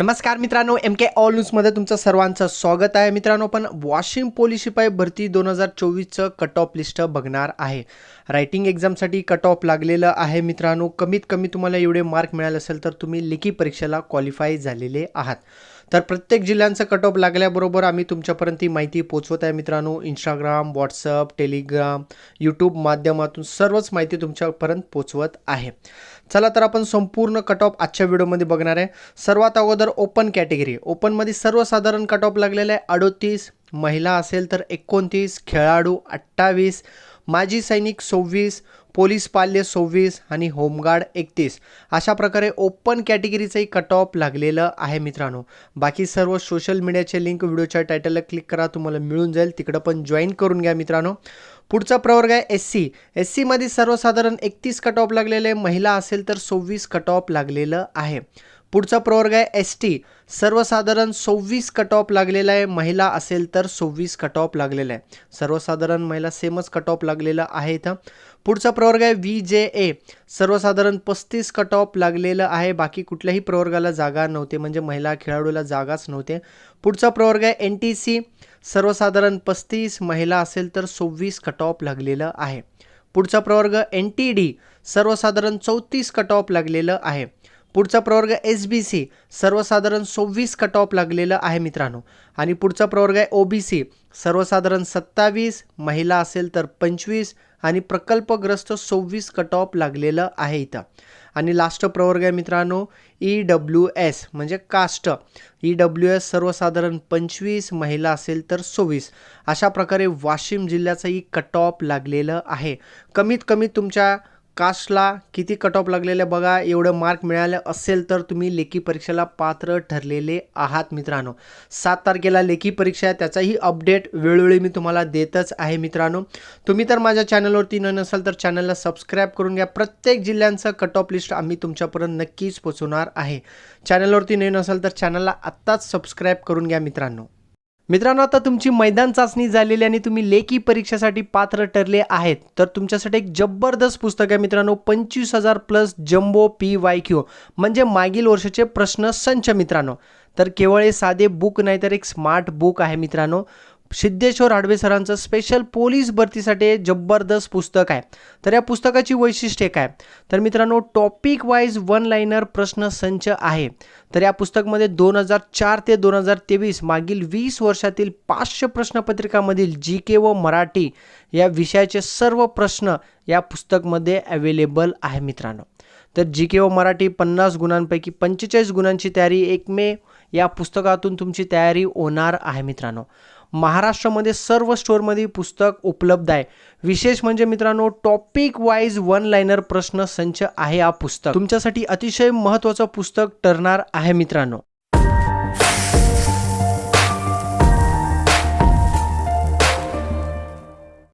नमस्कार मित्रांनो एम के ऑल न्यूजमध्ये तुमचं सर्वांचं स्वागत आहे. मित्रांनो पण वॉशिम पोलीस शिपाई भरती दोन हजार चोवीसचं कट ऑफ लिस्ट बघणार आहे. रायटिंग एक्झामसाठी कट ऑफ लागलेलं आहे. मित्रांनो कमीत कमी तुम्हाला एवढे मार्क मिळाले असेल तर तुम्ही लेखी परीक्षेला क्वालिफाय झालेले आहात. तर प्रत्येक जिल्ह्यांचं कट ऑफ लागल्याबरोबर आम्ही तुमच्यापर्यंत ही माहिती पोचवत आहे मित्रांनो. इंस्टाग्राम व्हॉट्सअप टेलिग्राम यूट्यूब माध्यमातून सर्वच माहिती तुमच्यापर्यंत पोचवत आहे. चला तर आपण संपूर्ण कट ऑफ आजच्या व्हिडिओमध्ये बघणार आहे. सर्वात अगोदर ओपन कॅटेगरी ओपनमध्ये सर्वसाधारण कट ऑफ लागलेला आहे. अडोतीस महिला असेल तर एकोणतीस खेळाडू अठ्ठावीस माजी सैनिक सव्वीस पोलीस पाल्य सव्वीस आणि होमगार्ड एकतीस अशा प्रकारे ओपन कॅटेगरीचंही कट ऑफ लागलेलं आहे मित्रांनो. बाकी सर्व सोशल मीडियाचे लिंक व्हिडिओच्या टायटलला क्लिक करा तुम्हाला मिळून जाईल. तिकडं पण जॉईन करून घ्या मित्रांनो. पुढचा प्रवर्ग आहे एस सी एस सीमध्ये सर्वसाधारण एकतीस कट ऑफ लागलेले आहे. महिला असेल तर सव्वीस कट ऑफ लागलेलं आहे. पुढचा प्रवर्ग आहे एस टी सर्वसाधारण सव्वीस कट ऑफ लागलेला आहे. महिला असेल तर सव्वीस कट ऑफ लागलेला आहे. सर्वसाधारण महिला सेमच कट ऑफ लागलेलं आहे इथं. पुढचा प्रवर्ग आहे व्ही जे ए सर्वसाधारण पस्तीस कट ऑफ लागलेलं आहे. बाकी कुठल्याही प्रवर्गाला जागा नव्हते. म्हणजे महिला खेळाडूला जागाच नव्हते. पुढचा प्रवर्ग आहे एन टी सी सर्वसाधारण पस्तीस महिला असेल तर सव्वीस कट ऑफ लागलेलं आहे. पुढचा प्रवर्ग एन टी डी सर्वसाधारण चौतीस कट ऑफ लागलेलं आहे. पुढचा प्रवर्ग एस बी सी सर्वसाधारण सव्वीस कट ऑफ लागलेलं आहे मित्रांनो. आणि पुढचा प्रवर्ग आहे ओ बी सी सर्वसाधारण सत्तावीस महिला असेल तर पंचवीस आणि प्रकल्पग्रस्त सव्वीस कट ऑफ लागलेलं आहे इथं. आणि लास्ट प्रवर्ग आहे मित्रांनो ई डब्ल्यू एस म्हणजे कास्ट ई डब्ल्यू एस सर्वसाधारण पंचवीस महिला असेल तर सव्वीस. अशा प्रकारे वाशिम जिल्ह्याचंही कट ऑफ लागलेलं आहे. कमीत कमी तुमच्या कास्टला किती कट ऑफ लागलेले बघा एवढं मार्क मिळालं असेल तर तुम्ही लेखी परीक्षेला पात्र ठरलेले आहात मित्रांनो. सात तारखेला लेखी परीक्षा आहे त्याचाही अपडेट वेळोवेळी मी तुम्हाला देतच आहे मित्रांनो. तुम्ही तर माझ्या चॅनलवरती न नसाल तर चॅनलला सबस्क्राईब करून घ्या. प्रत्येक जिल्ह्यांचं कट ऑफ लिस्ट आम्ही तुमच्यापर्यंत नक्कीच पोचवणार आहे. चॅनलवरती न नसाल तर चॅनलला आत्ताच सबस्क्राईब करून घ्या मित्रांनो. मित्रांनो आता तुमची मैदान चाचणी झालेली आणि तुम्ही लेखी परीक्षेसाठी पात्र ठरले आहेत. तर तुमच्यासाठी एक जबरदस्त पुस्तक आहे मित्रांनो पंचवीस हजार plus jumbo P Y Q म्हणजे मागील वर्षाचे प्रश्न संच मित्रांनो. तर केवळ हे साधे बुक नाही तर एक स्मार्ट बुक आहे मित्रांनो. सिद्धेश्वर हाडवे सरांचं स्पेशल पोलीस भरतीसाठी जबरदस्त पुस्तक आहे. तर या पुस्तकाची वैशिष्ट्ये काय? तर मित्रांनो टॉपिक वाईज वन लाईनर प्रश्न संच आहे. तर या पुस्तकमध्ये दोन हजार चार ते दोन हजार तेवीस मागील वीस वर्षातील पाचशे प्रश्नपत्रिकामधील जी के व मराठी या विषयाचे सर्व प्रश्न या पुस्तकमध्ये अवेलेबल आहे मित्रांनो. तर जी के व मराठी पन्नास गुणांपैकी पंचेचाळीस गुणांची तयारी एक मे या पुस्तकातून तुमची तयारी होणार आहे मित्रांनो. महाराष्ट्रामध्ये सर्व स्टोअरमध्ये पुस्तक उपलब्ध आहे. विशेष म्हणजे मित्रांनो टॉपिक वाईज वन लाईनर प्रश्न संच आहे हा पुस्तक. तुमच्यासाठी अतिशय महत्त्वाचं पुस्तक ठरणार आहे मित्रांनो.